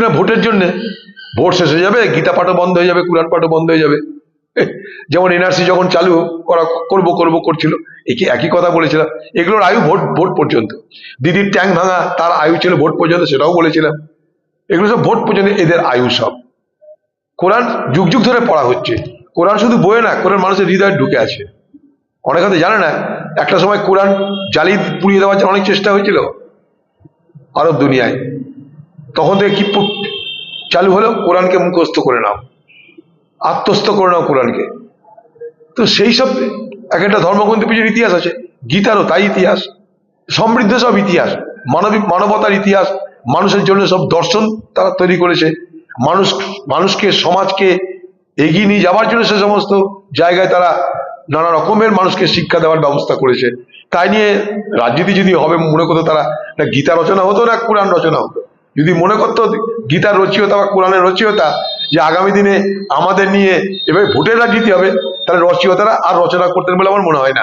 না ভোটের জন্য? ভোট শেষ হয়ে যাবে, গীতা পাঠও বন্ধ হয়ে যাবে, কোরআন পাঠও বন্ধ হয়ে যাবে। যেমন এনআরসি যখন চালু করা, করব করব করছিল একই একই কথা বলেছিলাম। এগুলোর আয়ু ভোট ভোট পর্যন্ত। দিদির ট্যাঙ্ক ভাঙা, তার আয়ু ছিল ভোট পর্যন্ত, সেটাও বলেছিলাম। এগুলো সব ভোট পর্যন্ত, এদের আয়ু সব। কোরআন যুগ যুগ ধরে পড়া হচ্ছে। কোরআন শুধু বইয়ে না, কোরআন মানুষের হৃদয়ে ঢুকে আছে। অনেক হয়তো জানে না? একটা সময় কোরআন জ্বালিয়ে পুড়িয়ে দেওয়ার অনেক চেষ্টা হয়েছিল। আরব দুনিয়ায়। তখন থেকে কি চালু হলো? কোরআনকে মুখস্থ করে নাও। আত্মস্থ করে নাও কোরআনকে। তো সেই সব এক একটা ধর্মগ্রন্থের পিছনে ইতিহাস আছে। গীতারও তাই ইতিহাস। সমৃদ্ধ সব ইতিহাস। মানবিক মানবতার ইতিহাস। মানুষের জন্য সব দর্শন তারা তৈরি করেছে। মানুষ, মানুষকে, সমাজকে এগিয়ে নিয়ে যাওয়ার জন্য সে সমস্ত জায়গায় তারা নানা রকমের মানুষকে শিক্ষা দেওয়ার ব্যবস্থা করেছে। তাই নিয়ে রাজনীতি যদি হবে, মনে করতো তারা, না গীতা রচনা হতো, না কোরআন রচনা হতো। যদি মনে করতো গীতার রচিয়তা বা কোরআনের রচিয়তা যে আগামী দিনে আমাদের নিয়ে এভাবে ভোটেরা জিতে হবে, তাহলে রচয়িতারা আর রচনা করতেন বলে আমার মনে হয় না।